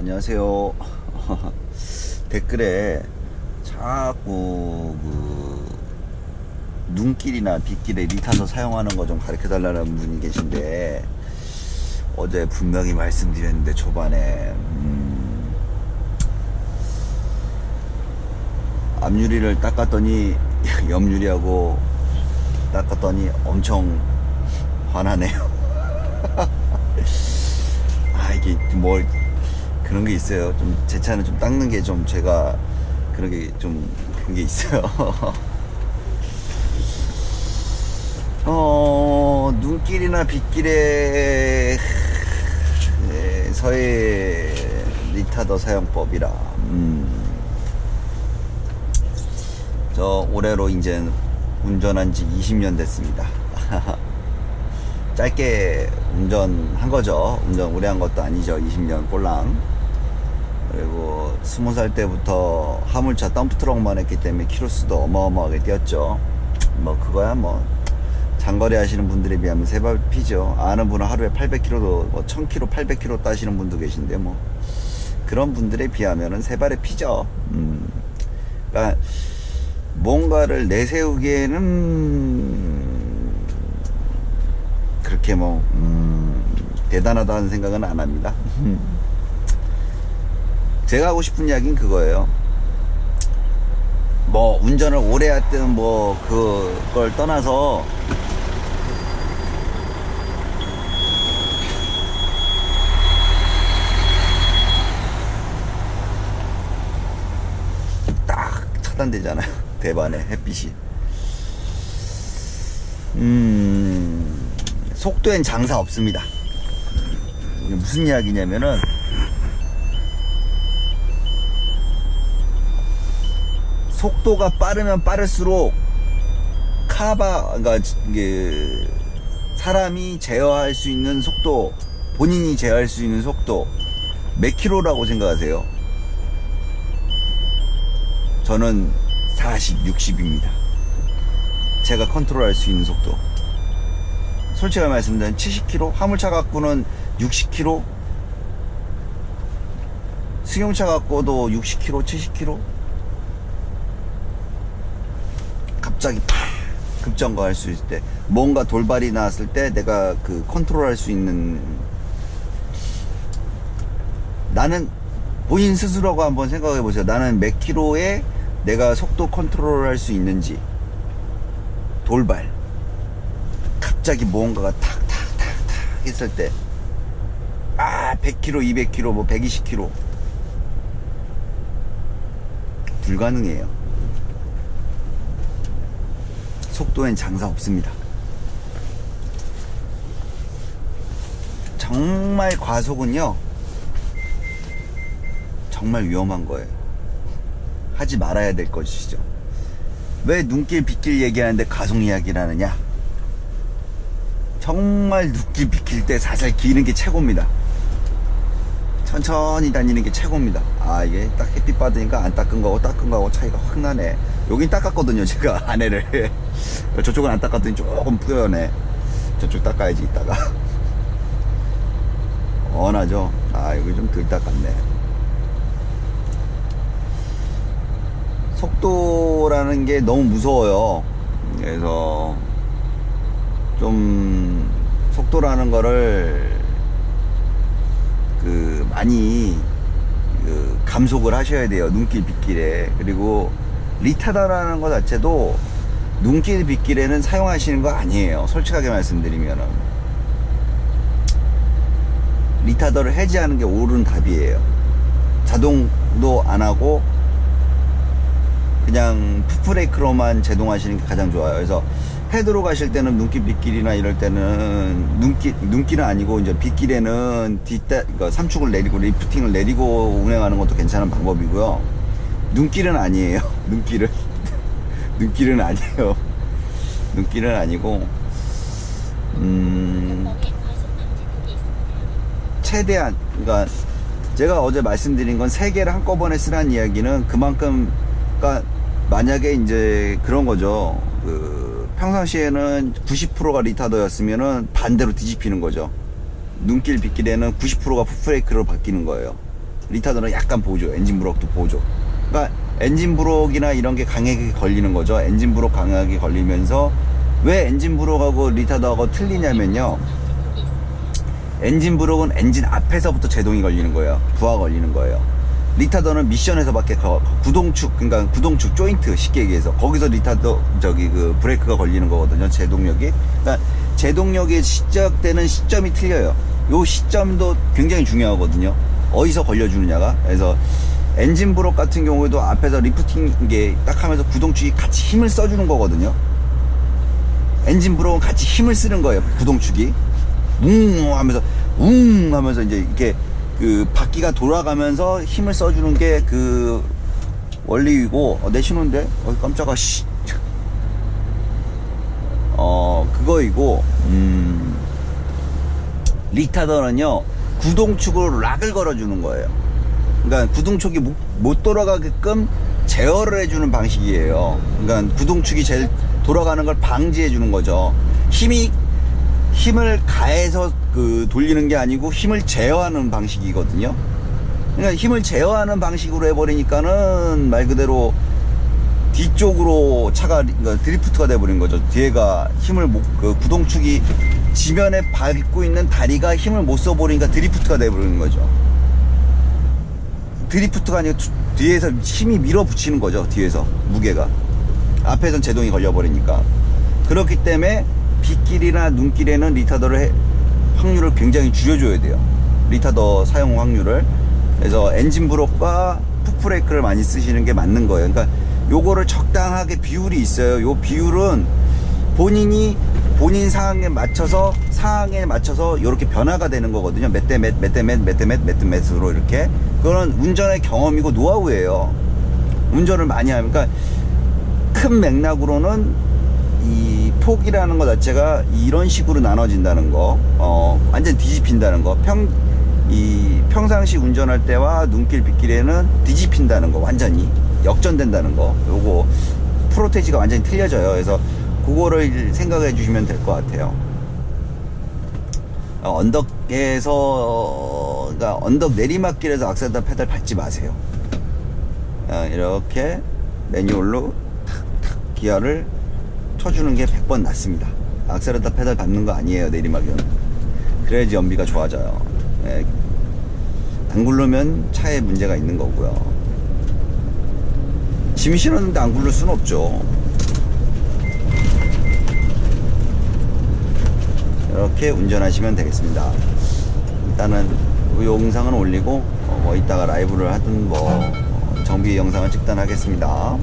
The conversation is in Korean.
안녕하세요. 댓글에 자꾸 그 눈길이나 빗길에 리타서 사용하는 거 좀 가르쳐 달라는 분이 계신데 어제 분명히 말씀드렸는데 초반에 음, 앞유리를 닦았더니 옆유리하고 닦았더니 엄청 화나네요. 아 이게 뭘 그런 게 있어요. 좀 제 차는 좀 닦는 게 좀 제가 그런 게 좀 그런 게 있어요. 어 눈길이나 빗길에 서의 리타더 사용법이라 음. 저 올해로 이제 운전한 지 20년 됐습니다. 짧게 운전한 거죠. 운전 오래 한 것도 아니죠. 20년 꼴랑. 그리고 20살 때부터 화물차 덤프트럭만 했기 때문에 키로수도 어마어마하게 뛰었죠. 뭐 그거야 뭐 장거리 하시는 분들에 비하면 세발 피죠. 아는 분은 하루에 800km도 뭐 1000km, 800km 따시는 분도 계신데 뭐 그런 분들에 비하면은 세 발에 피죠. 음. 그러니까 뭔가를 내세우기에는 그렇게 뭐 음, 대단하다는 생각은 안 합니다. 제가 하고 싶은 이야기는 그거예요. 뭐 운전을 오래 했든 뭐 그걸 떠나서 딱 차단되잖아요. 대반에 햇빛이. 음, 속도엔 장사 없습니다. 무슨 이야기냐면은, 속도가 빠르면 빠를수록 카바, 그러니까 사람이 제어할 수 있는 속도, 본인이 제어할 수 있는 속도 몇 킬로라고 생각하세요? 저는 40, 60입니다. 제가 컨트롤할 수 있는 속도. 솔직하게 말씀드리면 70km, 화물차 갖고는 60km, 승용차 갖고도 60km, 70km. 갑자기 팍 급정거할 수 있을 때, 뭔가 돌발이 나왔을 때 내가 그 컨트롤할 수 있는 나는 본인 스스로가 한번 생각해 보세요. 나는 몇 킬로에 내가 속도 컨트롤 할 수 있는지. 돌발. 갑자기 무언가가 탁탁탁탁 했을 때. 아, 100km, 200km, 뭐 120km. 불가능해요. 속도엔 장사 없습니다. 정말 과속은요, 정말 위험한 거예요. 하지 말아야 될 것이죠. 왜 눈길 빗길 얘기하는데 가속 이야기를 하느냐? 정말 눈길 빗길 때 살살 기는 게 최고입니다. 천천히 다니는 게 최고입니다. 아, 이게 딱 햇빛 받으니까 안 닦은 거하고 닦은 거하고 차이가 확 나네. 여긴 닦았거든요, 제가 안에를. 저쪽은 안 닦았더니 조금 뿌연해. 저쪽 닦아야지, 이따가. 원하죠? 아, 여기 좀 덜 닦았네. 속도라는 게 너무 무서워요. 그래서 좀 속도라는 거를 그 많이 그 감속을 하셔야 돼요. 눈길 빗길에. 그리고 리타다라는 것 자체도 눈길 빗길에는 사용하시는 거 아니에요. 솔직하게 말씀드리면은. 리타더를 해지하는 게 옳은 답이에요. 자동도 안 하고 그냥 풋브레이크로만 제동하시는 게 가장 좋아요. 그래서 패드로 가실 때는 눈길 빗길이나 이럴 때는 눈길 눈길은 아니고 이제 빗길에는 뒷다 그러니까 삼축을 내리고 리프팅을 내리고 운행하는 것도 괜찮은 방법이고요. 눈길은 아니에요. 눈길은 눈길은 아니에요. 눈길은 아니고 음 최대한 그러니까 제가 어제 말씀드린 건 세 개를 한꺼번에 쓰라는 이야기는 그만큼 그러니까 만약에 이제 그런 거죠. 그 평상시에는 90%가 리타더였으면은 반대로 뒤집히는 거죠. 눈길 빗길에는 90%가 풋브레이크로 바뀌는 거예요. 리타더는 약간 보조, 엔진 브록도 보조. 그러니까 엔진 브록이나 이런 게 강하게 걸리는 거죠. 엔진 브록 강하게 걸리면서 왜 엔진 브록하고 리타더하고 틀리냐면요. 엔진 브록은 엔진 앞에서부터 제동이 걸리는 거예요. 부하 걸리는 거예요. 리타더는 미션에서밖에 거- 구동축, 그러니까 구동축 조인트 쉽게 얘기해서 거기서 리타더 저기 그 브레이크가 걸리는 거거든요. 제동력이. 그러니까 제동력이 시작되는 시점이 틀려요. 요 시점도 굉장히 중요하거든요. 어디서 걸려주느냐가. 그래서 엔진 브록 같은 경우에도 앞에서 리프팅 게딱 하면서 구동축이 같이 힘을 써주는 거거든요. 엔진 브록은 같이 힘을 쓰는 거예요. 구동축이. 웅 하면서 웅 하면서 이제 이렇게 그 바퀴가 돌아가면서 힘을 써주는 게 그 원리이고 어, 내 신호인데 어 깜짝아 씨. 어 그거이고 음 리타더는요 구동축으로 락을 걸어주는 거예요. 그러니까 구동축이 못, 못 돌아가게끔 제어를 해주는 방식이에요. 그러니까 구동축이 제일 돌아가는 걸 방지해 주는 거죠. 힘이 힘을 가해서 그 돌리는 게 아니고 힘을 제어하는 방식이거든요. 그러니까 힘을 제어하는 방식으로 해버리니까는 말 그대로 뒤쪽으로 차가 그러니까 드리프트가 돼버린 거죠. 뒤에가 힘을 못, 그 구동축이 지면에 밟고 있는 다리가 힘을 못 써버리니까 드리프트가 돼버리는 거죠. 드리프트가 아니고 투- 뒤에서 힘이 밀어붙이는 거죠. 뒤에서 무게가 앞에선 제동이 걸려버리니까 그렇기 때문에 빗길이나 눈길에는 리타더를 해- 확률을 굉장히 줄여줘야 돼요. 리타더 사용 확률을 그래서 엔진 브록과 풋브레이크를 많이 쓰시는 게 맞는 거예요. 그러니까 요거를 적당하게 비율이 있어요. 요 비율은 본인이 본인 상황에 맞춰서 상황에 맞춰서 이렇게 변화가 되는 거거든요. 몇 대 몇, 몇 대 몇, 몇 대 몇, 몇 대 몇으로 이렇게. 그거는 운전의 경험이고 노하우예요. 운전을 많이 하면. 그러니까 큰 맥락으로는 이 폭이라는 것 자체가 이런 식으로 나눠진다는 거, 어, 완전 뒤집힌다는 거, 평, 이 평상시 운전할 때와 눈길 빗길에는 뒤집힌다는 거, 완전히 역전된다는 거, 요거 프로테지가 완전히 틀려져요. 그래서 그거를 생각해 주시면 될 것 같아요. 어, 언덕에서, 그러니까 언덕 내리막길에서 악셀다 페달 밟지 마세요. 어, 이렇게 매뉴얼로 탁탁 기어를 쳐주는 게 100번 낫습니다. 악셀에다 페달 밟는 거 아니에요, 내리막은. 그래야지 연비가 좋아져요. 예. 안 굴르면 차에 문제가 있는 거고요. 짐 실었는데 안 굴릴 수는 없죠. 이렇게 운전하시면 되겠습니다. 일단은 이 영상은 올리고 어, 뭐 이따가 라이브를 하든 뭐 어, 정비 영상을 찍든 하겠습니다.